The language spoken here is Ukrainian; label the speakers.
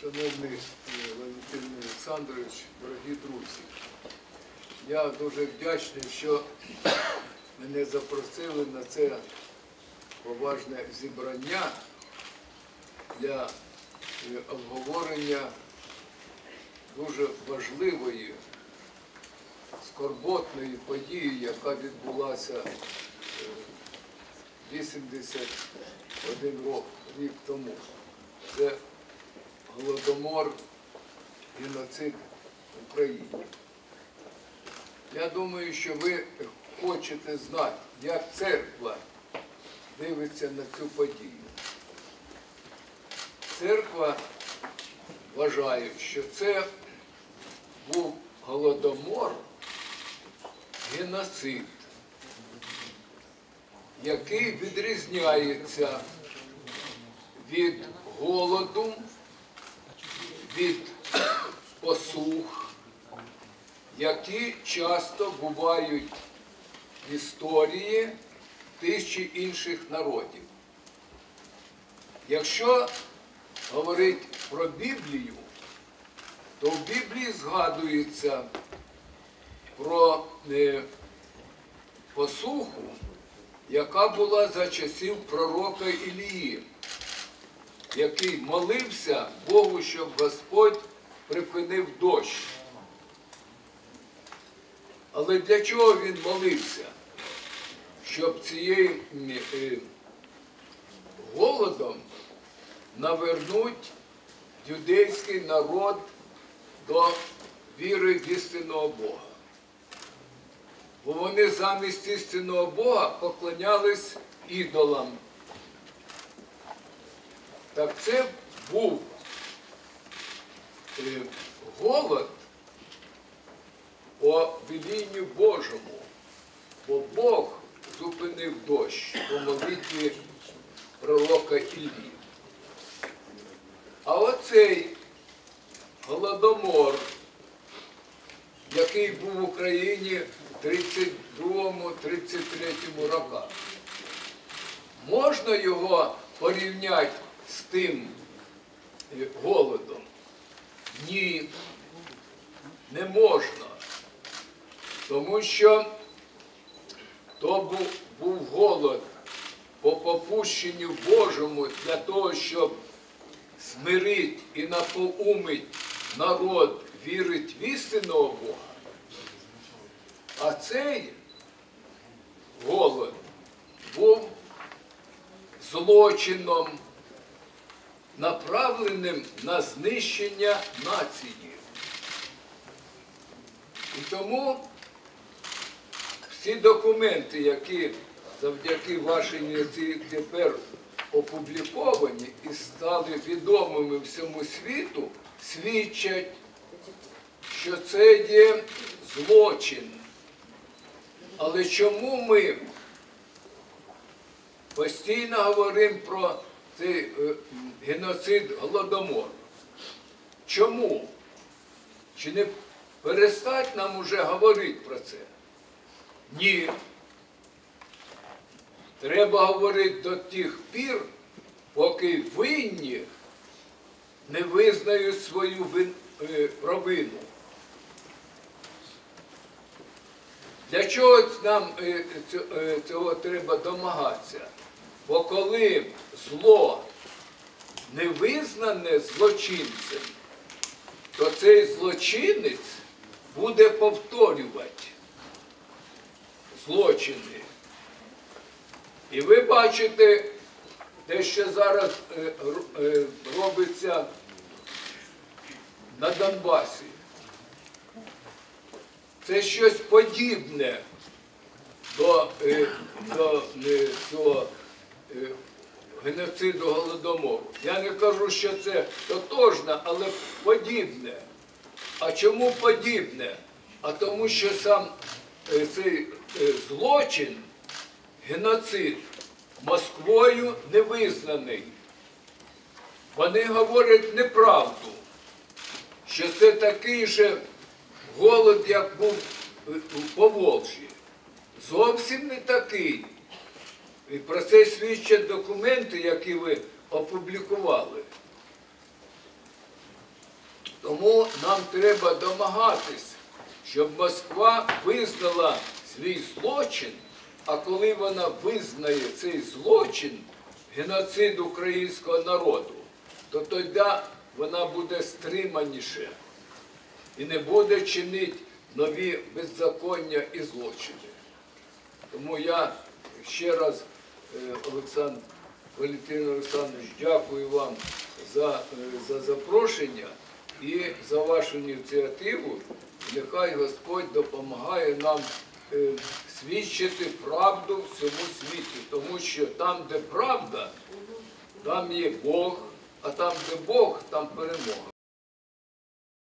Speaker 1: Шановний е, Валентин Олександрович, дорогі друзі, я дуже вдячний, що мене запросили на це поважне зібрання для е, обговорення дуже важливої, скорботної події, яка відбулася е, 81 рік тому. Це Голодомор, геноцид в Україні. Я думаю, що ви хочете знати, як церква дивиться на цю подію. Церква вважає, що це був голодомор, геноцид, який відрізняється від голоду, від посух, які часто бувають в історії тих інших народів. Якщо говорити про Біблію, то в Біблії згадується про е, посуху, яка була за часів пророка Ілії, який молився Богу, щоб Господь припинив дощ. Але для чого він молився? Щоб цією е, голодом навернуть юдейський народ до віри в істинного Бога. Бо вони замість істинного Бога поклонялись ідолам. Так це був е, голод по велінню Божому, бо Бог зупинив дощ по молитві пророка Іллі. А оцей голодомор, який був в Україні в 32-33 роках, можна його порівняти з тим голодом? Ні, не можна. Тому що то був, голод по попущенню Божому для того, щоб смирить і напоумить народ вірить в істинного Бога. А цей голод був злочином, направленим на знищення нації. І тому всі документи, які завдяки вашій ініціативі тепер опубліковані і стали відомими всьому світу, свідчать, що це є злочин. Але чому ми постійно говоримо про цей е, геноцид голодомор? Чому? Чи не перестать нам уже говорити про це? Ні. Треба говорити до тих пір, поки винні не визнають свою вин- е, провину. Для чого нам е, цього треба домагатися? Бо коли зло не визнане злочинцем, то цей злочинець буде повторювати злочини. І ви бачите те, що зараз е, е, робиться на Донбасі. Це щось подібне до, е, до е, геноциду голодомору. Я не кажу, що це тотожне, але подібне. А чому подібне? А тому, що сам е, цей е, злочин, геноцид, Москвою не визнаний. Вони говорять неправду, що це такий же голод, як був е, у Поволжі. Зовсім не такий. І про це свідчать документи, які ви опублікували. Тому нам треба домагатись, щоб Москва визнала свій злочин, а коли вона визнає цей злочин, геноцид українського народу, то тоді вона буде стриманіше і не буде чинити нові беззаконня і злочини. Тому я ще раз, Олександр Валентин Олександрович, дякую вам за, е, за запрошення і за вашу ініціативу. Нехай Господь допомагає нам е, свідчити правду всьому світі, тому що там, де правда, там є Бог, а там, де Бог, там перемога.